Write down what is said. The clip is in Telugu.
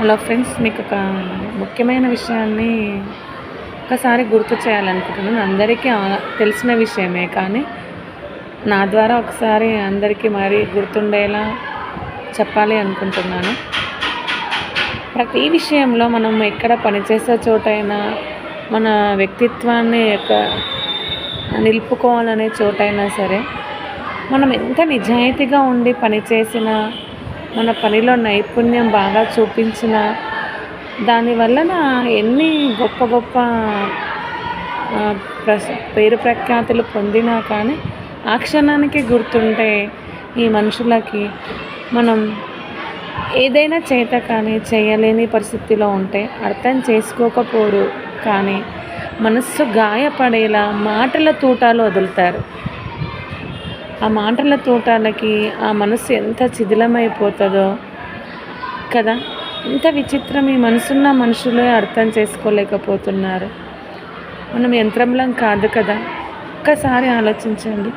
హలో ఫ్రెండ్స్ మీకు ఒక ముఖ్యమైన విషయాన్ని ఒకసారి గుర్తు చేయాలనుకుంటున్నాను. అందరికీ తెలిసిన విషయమే కానీ నా ద్వారా ఒకసారి అందరికీ మరీ గుర్తుండేలా చెప్పాలి అనుకుంటున్నాను. ప్రతి విషయంలో మనం ఎక్కడ పనిచేసే చోటైనా మన వ్యక్తిత్వాన్ని యొక్క నిలుపుకోవాలనే చోటైనా సరే మనం ఎంత నిజాయితీగా ఉండి పనిచేసినా మన పనిలో నైపుణ్యం బాగా చూపించినా దానివలన ఎన్ని గొప్ప గొప్ప ప్రస పేరు ప్రఖ్యాతులు పొందినా కానీ ఆ క్షణానికి గుర్తుంటే ఈ మనుషులకి మనం ఏదైనా చేత కానీ చేయలేని పరిస్థితిలో ఉంటే అర్థం చేసుకోకపోరు కానీ మనస్సు గాయపడేలా మాటల తూటాలు వదులుతారు. ఆ మాటల తోటాలకి ఆ మనసు ఎంత శిథిలమైపోతుందో కదా. ఇంత విచిత్రం ఈ మనసున్న మనుషులే అర్థం చేసుకోలేకపోతున్నారు. మనం యంత్రంలం కాదు కదా. ఒక్కసారి ఆలోచించండి.